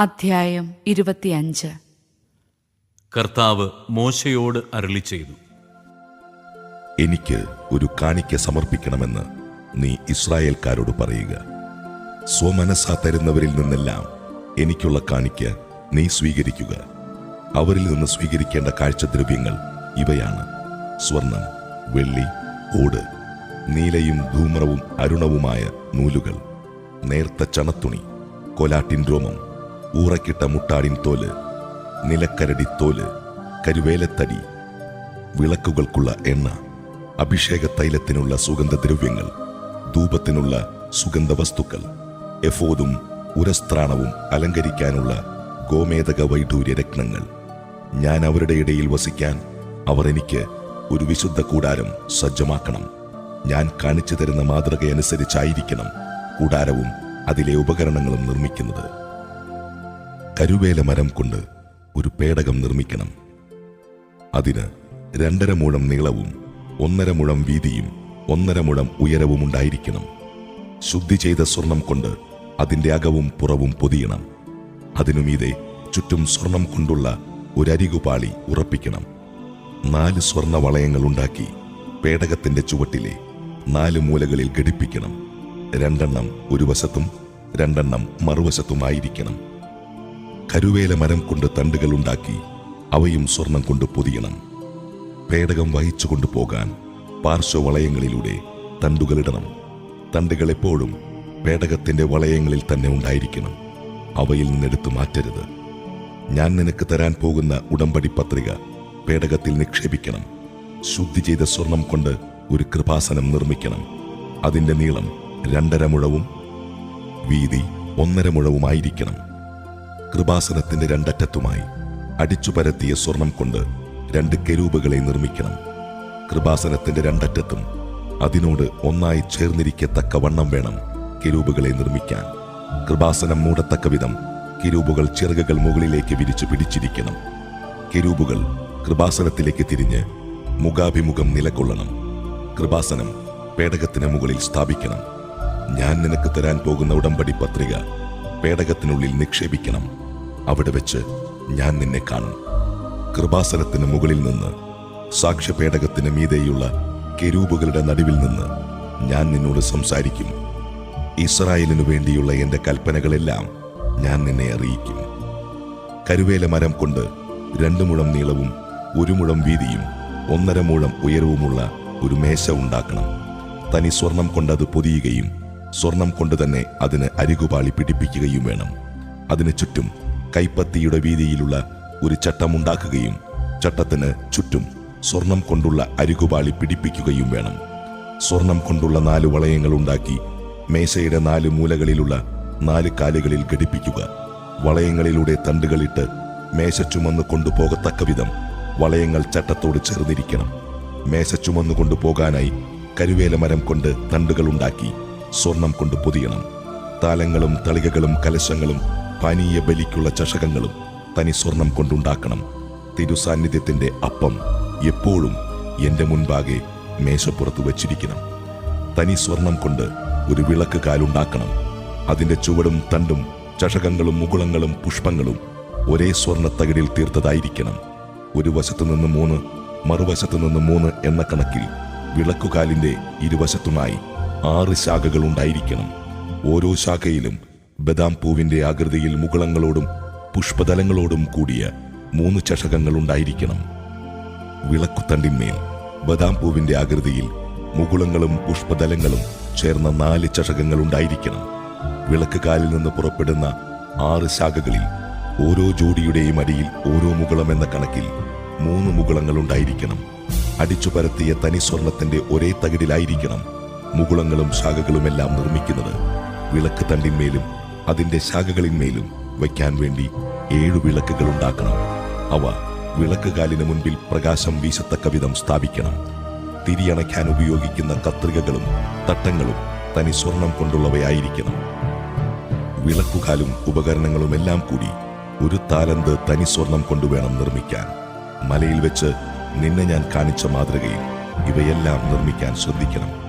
അധ്യായം ഇരുപത്തിയഞ്ച്. കർത്താവ് മോശയോട് അരളി ചെയ്തു. എനിക്ക് ഒരു കാണിക്ക സമർപ്പിക്കണമെന്ന് നീ ഇസ്രായേൽക്കാരോട് പറയുക. സ്വമനസാ തരുന്നവരിൽ നിന്നെല്ലാം എനിക്കുള്ള കാണിക്ക നീ സ്വീകരിക്കുക. അവരിൽ നിന്ന് സ്വീകരിക്കേണ്ട കാഴ്ചദ്രവ്യങ്ങൾ ഇവയാണ്. സ്വർണം വെള്ളി ഓട് നീലയും ധൂമ്രവും അരുണവുമായ നൂലുകൾ നേർത്ത ചണത്തുണി കൊലാട്ടിൻ രോമം ഊറക്കിട്ട മുട്ടാടിൻ തോൽ നിലക്കരടി തോൽ കരുവേലത്തടി വിളക്കുകൾക്കുള്ള എണ്ണ അഭിഷേക തൈലത്തിനുള്ള സുഗന്ധദ്രവ്യങ്ങൾ ധൂപത്തിനുള്ള സുഗന്ധവസ്തുക്കൾ എഫോദും ഉരസ്ത്രാണവും അലങ്കരിക്കാനുള്ള ഗോമേതക വൈഡൂര്യ രത്നങ്ങൾ ഞാൻ അവരുടെ ഇടയിൽ വസിക്കാൻ അവർ എനിക്ക് ഒരു വിശുദ്ധ കൂടാരം സജ്ജമാക്കണം. ഞാൻ കാണിച്ചു തരുന്ന മാതൃകയനുസരിച്ചായിരിക്കണം കൂടാരവും അതിലെ ഉപകരണങ്ങളും നിർമ്മിക്കുന്നത്. കരുവേല മരം കൊണ്ട് ഒരു പേടകം നിർമ്മിക്കണം. അതിന് രണ്ടര മുഴം നീളവും ഒന്നര മുഴം വീതിയും ഒന്നര മുഴം ഉയരവും ഉണ്ടായിരിക്കണം. ശുദ്ധി ചെയ്ത സ്വർണം കൊണ്ട് അതിന്റെ അകവും പുറവും പൊതിയണം. അതിനുമീതെ ചുറ്റും സ്വർണം കൊണ്ടുള്ള ഒരരികുപാളി ഉറപ്പിക്കണം. നാല് സ്വർണ വളയങ്ങൾ ഉണ്ടാക്കി പേടകത്തിന്റെ ചുവട്ടിലെ നാല് മൂലകളിൽ ഘടിപ്പിക്കണം. രണ്ടെണ്ണം ഒരു വശത്തും രണ്ടെണ്ണം മറുവശത്തുമായിരിക്കണം. കരുവേല മരം കൊണ്ട് തണ്ടുകൾ ഉണ്ടാക്കി അവയും സ്വർണം കൊണ്ട് പൊതിയണം. പേടകം വഹിച്ചു കൊണ്ടുപോകാൻ പാർശ്വവളയങ്ങളിലൂടെ തണ്ടുകളിടണം തണ്ടുകൾ എപ്പോഴും പേടകത്തിന്റെ വളയങ്ങളിൽ തന്നെ ഉണ്ടായിരിക്കണം. അവയിൽ നിന്നെടുത്തു മാറ്റരുത്. ഞാൻ നിനക്ക് തരാൻ പോകുന്ന ഉടമ്പടി പത്രിക പേടകത്തിൽ നിക്ഷേപിക്കണം. ശുദ്ധി ചെയ്ത സ്വർണം കൊണ്ട് ഒരു കൃപാസനം നിർമ്മിക്കണം. അതിന്റെ നീളം രണ്ടര മുഴവും വീതി ഒന്നര മുഴവുമായിരിക്കണം. കൃപാസനത്തിന്റെ രണ്ടറ്റത്തുമായി അടിച്ചു പരത്തിയ സ്വർണം കൊണ്ട് രണ്ട് കെരൂപുകളെ നിർമ്മിക്കണം. കൃപാസനത്തിന്റെ രണ്ടറ്റത്തും അതിനോട് ഒന്നായി ചേർന്നിരിക്കത്തക്ക വണ്ണം വേണം കിരൂപുകളെ നിർമ്മിക്കാൻ. കൃപാസനം മൂടത്തക്ക വിധം കിരൂപുകൾ ചിറകുകൾ മുകളിലേക്ക് വിരിച്ചു പിടിച്ചിരിക്കണം. കിരൂപുകൾ കൃപാസനത്തിലേക്ക് തിരിഞ്ഞ് മുഖാഭിമുഖം നിലകൊള്ളണം. കൃപാസനം പേടകത്തിന് മുകളിൽ സ്ഥാപിക്കണം. ഞാൻ നിനക്ക് തരാൻ പോകുന്ന ഉടമ്പടി പത്രിക പേടകത്തിനുള്ളിൽ നിക്ഷേപിക്കണം. അവിടെ വെച്ച് ഞാൻ നിന്നെ കാണും. കൃപാസനത്തിന് മുകളിൽ നിന്ന് സാക്ഷ്യപേടകത്തിന് മീതെയുള്ള കെരൂപുകളുടെ നടുവിൽ നിന്ന് ഞാൻ നിന്നോട് സംസാരിക്കും. ഇസ്രായേലിനു വേണ്ടിയുള്ള എന്റെ കൽപ്പനകളെല്ലാം ഞാൻ നിന്നെ അറിയിക്കും. കരുവേല മരം കൊണ്ട് രണ്ടു മുഴം നീളവും ഒരു മുഴം വീതിയും ഒന്നര മുഴം ഉയരവുമുള്ള ഒരു മേശ ഉണ്ടാക്കണം. തനി സ്വർണം കൊണ്ട് അത് പൊതിയുകയും സ്വർണം കൊണ്ട് തന്നെ അതിന് അരികുപാളി പിടിപ്പിക്കുകയും വേണം. അതിന് ചുറ്റും കൈപ്പത്തിയുടെ വീതിയിലുള്ള ഒരു ചട്ടമുണ്ടാക്കുകയും ചട്ടത്തിന് ചുറ്റും സ്വർണം കൊണ്ടുള്ള അരികുപാളി പിടിപ്പിക്കുകയും വേണം. സ്വർണം കൊണ്ടുള്ള നാല് വളയങ്ങൾ ഉണ്ടാക്കി മേശയുടെ നാല് മൂലകളിലുള്ള നാല് കാലുകളിൽ ഘടിപ്പിക്കുക. വളയങ്ങളിലൂടെ തണ്ടുകളിട്ട് മേശ ചുമന്ന് കൊണ്ടുപോകത്തക്ക വിധം വളയങ്ങൾ ചട്ടത്തോട് ചേർന്നിരിക്കണം. മേശ ചുമന്നു കൊണ്ടുപോകാനായി കരുവേല മരം കൊണ്ട് തണ്ടുകൾ ഉണ്ടാക്കി സ്വർണം കൊണ്ട് പൊതിയണം. താലങ്ങളും തളികകളും കലശങ്ങളും പാനീയ ബലിക്കുള്ള ചഷകങ്ങളും തനി സ്വർണം കൊണ്ടുണ്ടാക്കണം. തിരുസാന്നിധ്യത്തിന്റെ അപ്പം എപ്പോഴും എന്റെ മുൻപാകെ മേശപ്പുറത്ത് വച്ചിരിക്കണം. തനി സ്വർണം കൊണ്ട് ഒരു വിളക്ക് കാലുണ്ടാക്കണം. അതിന്റെ ചുവടും തണ്ടും ചഷകങ്ങളും മുകുളങ്ങളും പുഷ്പങ്ങളും ഒരേ സ്വർണത്തകിടിൽ തീർത്തതായിരിക്കണം. ഒരു വശത്തു നിന്ന് മൂന്ന് മറുവശത്തു നിന്ന് മൂന്ന് എന്ന കണക്കിൽ വിളക്കുകാലിന്റെ ഇരുവശത്തുമായി ആറ് ശാഖകൾ ഉണ്ടായിരിക്കണം. ഓരോ ശാഖയിലും ബദാം പൂവിന്റെ ആകൃതിയിൽ മുകുളങ്ങളോടും പുഷ്പതലങ്ങളോടും കൂടിയ മൂന്ന് ചഷകങ്ങൾ ഉണ്ടായിരിക്കണം. വിളക്കുത്തണ്ടിന്മേൽ ബദാം പൂവിന്റെ ആകൃതിയിൽ മുകുളങ്ങളും പുഷ്പതലങ്ങളും ചേർന്ന നാല് ചഷകങ്ങൾ ഉണ്ടായിരിക്കണം. വിളക്ക് കാലിൽ നിന്ന് പുറപ്പെടുന്ന ആറ് ശാഖകളിൽ ഓരോ ജോഡിയുടെയും അടിയിൽ ഓരോ മുകുളം എന്ന കണക്കിൽ മൂന്ന് മുകുളങ്ങൾ ഉണ്ടായിരിക്കണം. അടിച്ചു പരത്തിയ തനി സ്വർണത്തിന്റെ ഒരേ തകിടിലായിരിക്കണം മുകുളങ്ങളും ശാഖകളുമെല്ലാം നിർമ്മിക്കുന്നത്. വിളക്ക് തണ്ടിന്മേലും അതിന്റെ ശാഖകളിന്മേലും വയ്ക്കാൻ വേണ്ടി ഏഴു വിളക്കുകൾ ഉണ്ടാക്കണം. അവ വിളക്കുകാലിന് മുൻപിൽ പ്രകാശം വീശത്തക്ക വിധം സ്ഥാപിക്കണം. തിരിയണയ്ക്കാൻ ഉപയോഗിക്കുന്ന കത്രികകളും തട്ടങ്ങളും തനി സ്വർണം കൊണ്ടുള്ളവയായിരിക്കണം. വിളക്കുകാലും ഉപകരണങ്ങളുമെല്ലാം കൂടി ഒരു താലന്ത് തനി സ്വർണം കൊണ്ടുവേണം നിർമ്മിക്കാൻ. മലയിൽ വെച്ച് നിന്നെ ഞാൻ കാണിച്ച മാതൃകയിൽ ഇവയെല്ലാം നിർമ്മിക്കാൻ ശ്രദ്ധിക്കണം.